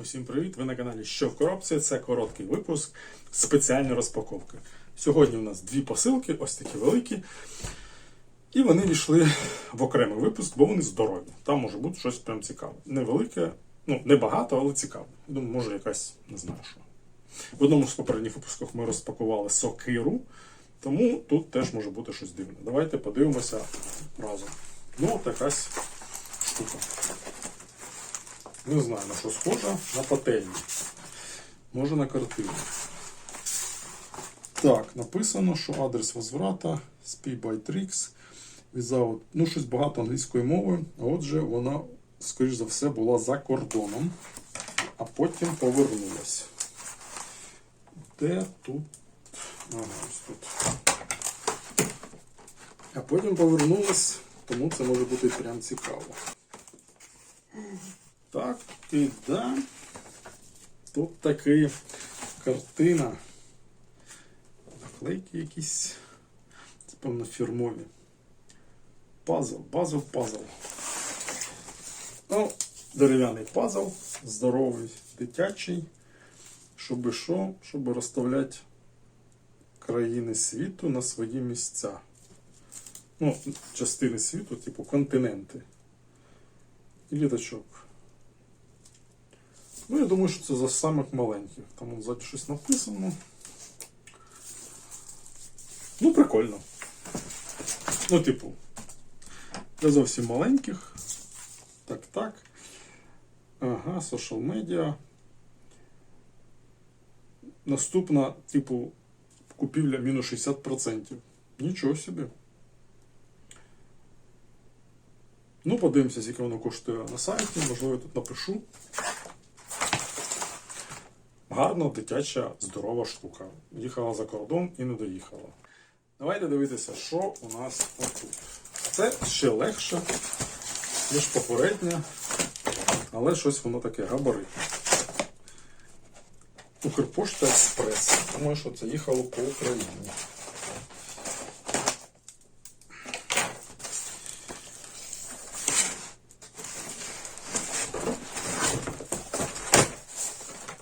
Усім привіт! Ви на каналі Що в коробці? Це короткий випуск спеціальної розпаковки. Сьогодні у нас дві посилки, ось такі великі. І вони війшли в окремий випуск, бо вони здорові. Там може бути щось прям цікаве. Невелике, ну не багато, але цікаве. Думаю, може якась не знаю що. В одному з попередніх випусків ми розпакували сокиру, тому тут теж може бути щось дивне. Давайте подивимося разом. Ну, от якась штука. Не знаю, на що схожа, на пательню. Може на картину. Так, написано, що адрес возврата Spy by ну, щось багато англійської мови. Отже, вона, скоріш за все, була за кордоном, а потім повернулась. Де тут? Ага, ось тут. А потім повернулась, тому це може бути прям цікаво. Так, і да. Тут таки картина. Наклейки якісь. Це, певно, фірмові. Пазл, пазл, пазл. Ну, дерев'яний пазл, здоровий, дитячий. Щоб що? Щоб розставляти країни світу на свої місця. Ну, частини світу, типу континенти. І літачок. Ну, я думаю, що це за самих маленьких. Там ззаді щось написано. Ну, прикольно. Ну, типу, для зовсім маленьких. Так, так. Ага, social media. Наступна, типу, купівля мінус 60%. Нічого собі. Ну, подивимося, скільки воно коштує на сайті. Можливо, я тут напишу. Гарна, дитяча, здорова штука. Їхала за кордон і не доїхала. Давайте дивитися, що у нас отут. Це ще легше, ніж попереднє, але щось воно таке габаритне. Укрпошта Експрес. Думаю, що це їхало по Україні.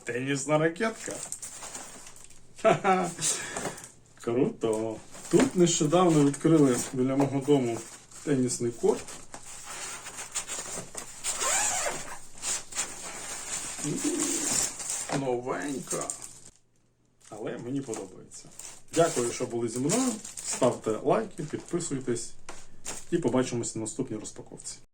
Тенісна ракетка. Ха-ха. Круто. Тут нещодавно відкрили біля мого дому тенісний корт. Новенька. Але мені подобається. Дякую, що були зі мною. Ставте лайки, підписуйтесь і побачимось на наступній розпаковці.